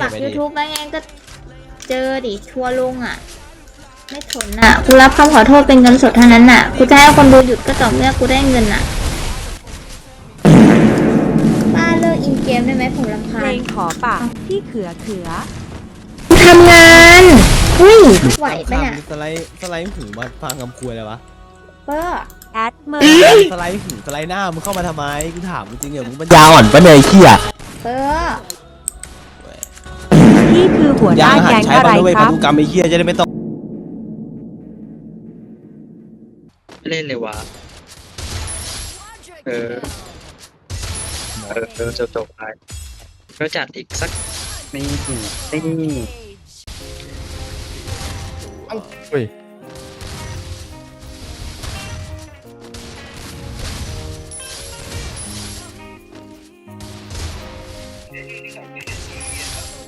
ปักเก็บไว้ดิ YouTube ไว้ไงก็เจอดิทัวร์ลงอะ ไม่ทนอะกูรับคำขอโทษเป็นเงินสดเท่านั้นอะกูจะให้คนดูหยุดก็ต่อเมื่อกูได้เงินอะป้าเลิกอินเกมได้ไหมผมรำเพคาลญงขอปากที่เขือเขือ ทำงานเฮ้ยไหวปะเนี่ยสไลด์สไลด์หูมาฟังคำคุยอะไรวะเป้อแอดเมอร์ สไลด์หูสไลด์หน้ามึงเข้ามาทำไมกูถามจริงๆเหรอมึงปัญญาอ่อนปะเนี่ยไอ้เหี้ยเป้อนี่คื อหัวหยาน้างหัแก๊ดงใช้อะไรบ้างด้วยคพัรันบธุกรรมไอ้เหี้ยจะได้ไม่ต้องเล่นเลยวะเออ เออเออจบจบไปก็จัดอีกสักนี่นี่เฮ้ย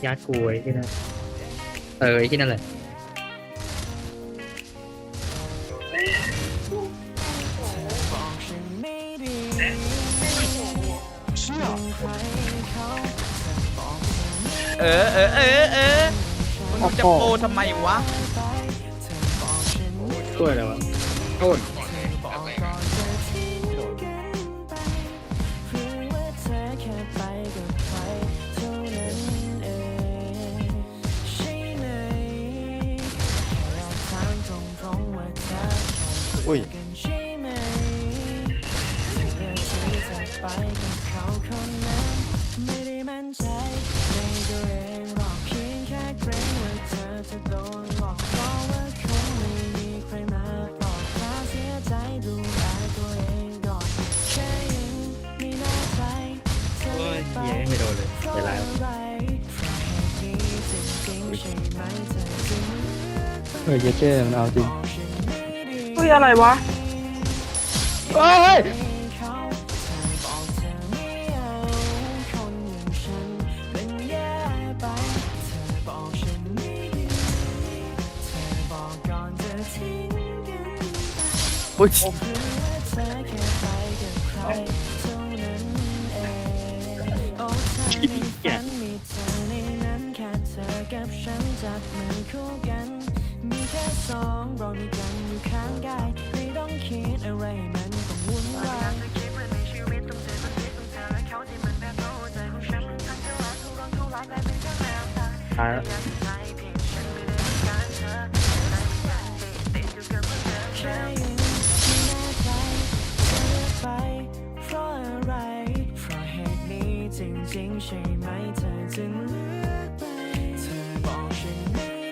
ยัดกูไว้ที่นั่นเออไอ้ที่นั่นแหละเออเออเออเออมึงจะโปรทำไมวะ ช่วยอะไรวะโทษ อุ้ยโอ้ยเย้ไม่โดนเลยเวลาเฮ้ยเยเจ้มันเอาจริง เฮ้ยอะไรวะเฮ้ยอุ๊ยเนี่ยตายแล้วเพราะอะไรเพราะเหตุนี้จริงๆใช่ไหมเธอจึงเลื